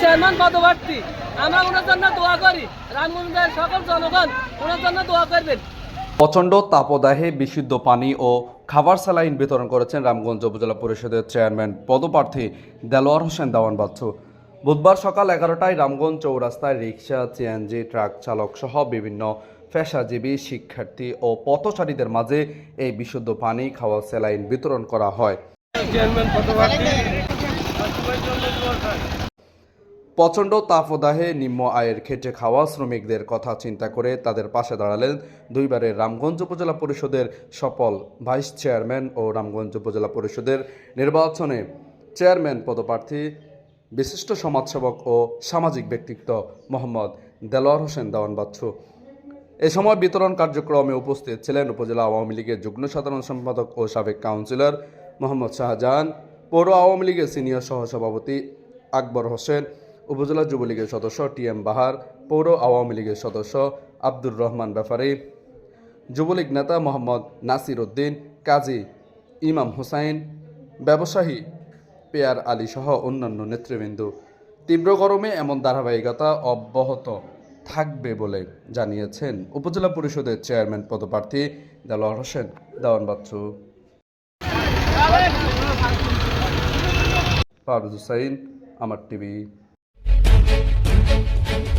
Chairman পদপ্রার্থী। আমরা ওনার জন্য দোয়া করি। রামগঞ্জের সকল জনগণ ওনার জন্য দোয়া করবেন। প্রচণ্ড তাপদাহে বিশুদ্ধ পানি ও খাবার স্যালাইন বিতরণ করেছেন রামগঞ্জ উপজেলা পরিষদের চেয়ারম্যান পদপ্রার্থী দেলোয়ার হোসেন দেওয়ান বাচ্চু। বুধবার সকাল এগারোটায় রামগঞ্জ চৌরাস্তায় রিক্সা সিএনজি ট্রাক চালক সহ বিভিন্ন পেশাজীবী শিক্ষার্থী ও পথচারীদের মাঝে এই বিশুদ্ধ পানি খাওয়া স্যালাইন বিতরণ করা হয়। প্রচণ্ড তাপদাহে নিম্ন আয়ের খেটে খাওয়া শ্রমিকদের কথা চিন্তা করে তাদের পাশে দাঁড়ালেন দুইবারের রামগঞ্জ উপজেলা পরিষদের সফল ভাইস চেয়ারম্যান ও রামগঞ্জ উপজেলা পরিষদের নির্বাচনে চেয়ারম্যান পদপ্রার্থী, বিশিষ্ট সমাজসেবক ও সামাজিক ব্যক্তিত্ব মোহাম্মদ দেলোয়ার হোসেন দেওয়ান বাচ্চু। এ সময় বিতরণ কার্যক্রমে উপস্থিত ছিলেন উপজেলা আওয়ামী লীগের যুগ্ম সাধারণ সম্পাদক ও সাবেক কাউন্সিলর মোহাম্মদ শাহজাহান, পৌর আওয়ামী লীগের সিনিয়র সহসভাপতি আকবর হোসেন উপজেলা যুবলীগের সদস্য টি এম বাহার, পৌর আওয়ামী লীগের সদস্য আব্দুর রহমান ব্যাপারী, যুবলীগ নেতা মোহাম্মদ নাসির উদ্দিন, কাজী ইমাম হুসাইন, ব্যবসায়ী পেয়ার আলী সহ অন্যান্য নেতৃবৃন্দ। তীব্র গরমে এমন ধারাবাহিকতা অব্যাহত থাকবে বলে জানিয়েছেন উপজেলা পরিষদের চেয়ারম্যান পদপ্রার্থী দেলোয়ার হোসেন দেওয়ান বাচ্চু পারভেজ হুসাইন, আমার টিভি। thank you